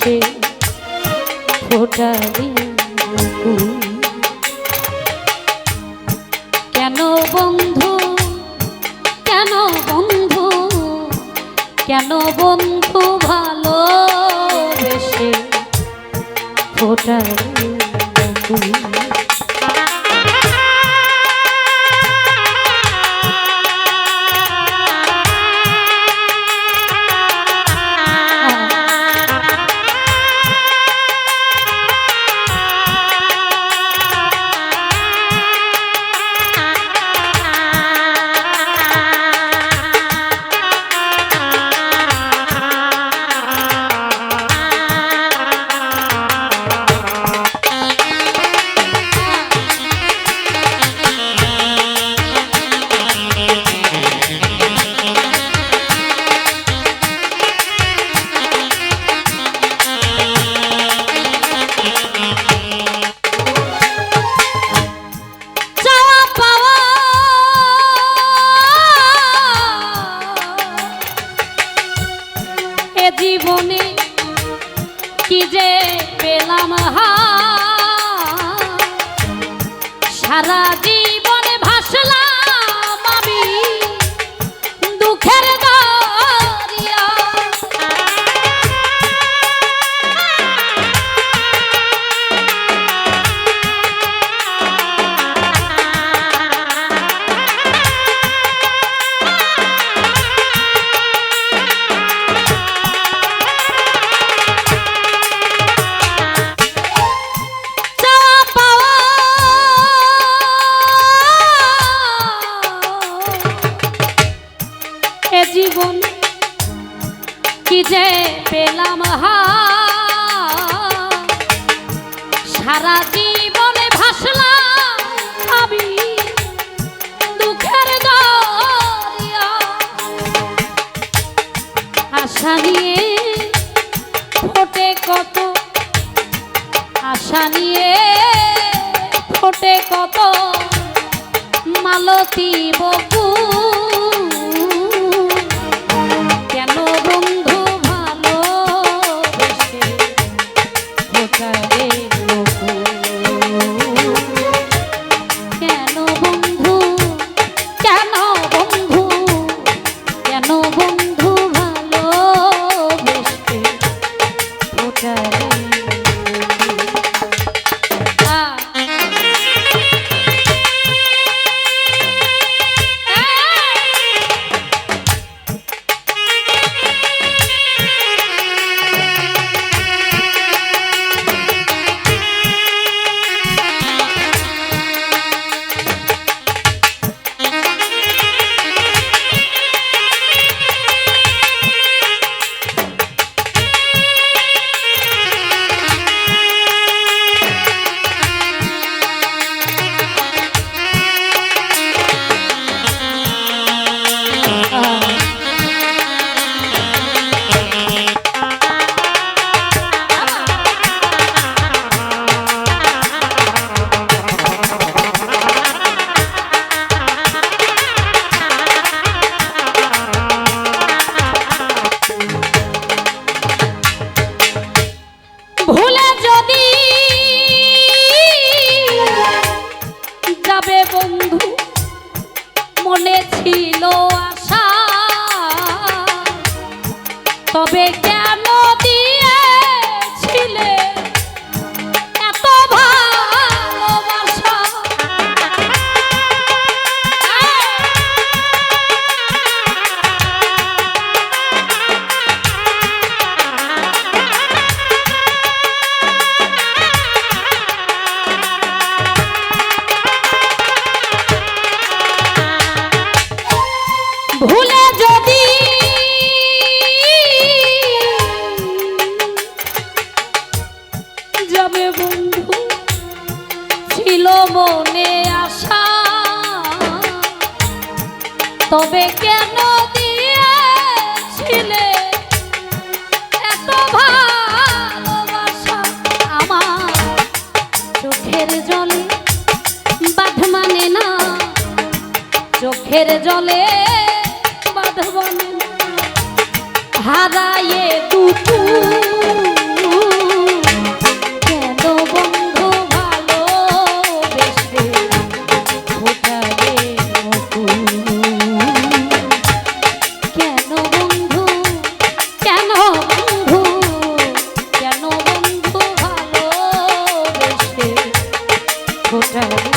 বেশে ফোটালি? কেন বন্ধু? কেন বন্ধু? কেন বন্ধু ভালো বেশে ফোটালি জীবনে কি যে পেলাম হা সারা জীবন কি যে পেলাম হা? সারা জীবনে ভাসলাম আমি দুঃখের আশা নিয়ে ফোটে কত? আশা নিয়ে ফোটে কত? মালতী বকু ভুলে যদি যাবে বন্ধু মনে ছিল আশা। তবে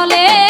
বলে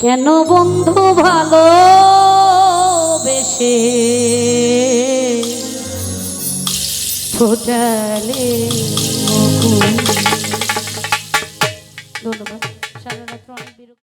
কেন বন্ধু ভালো বেশি ফোটালে মুকুল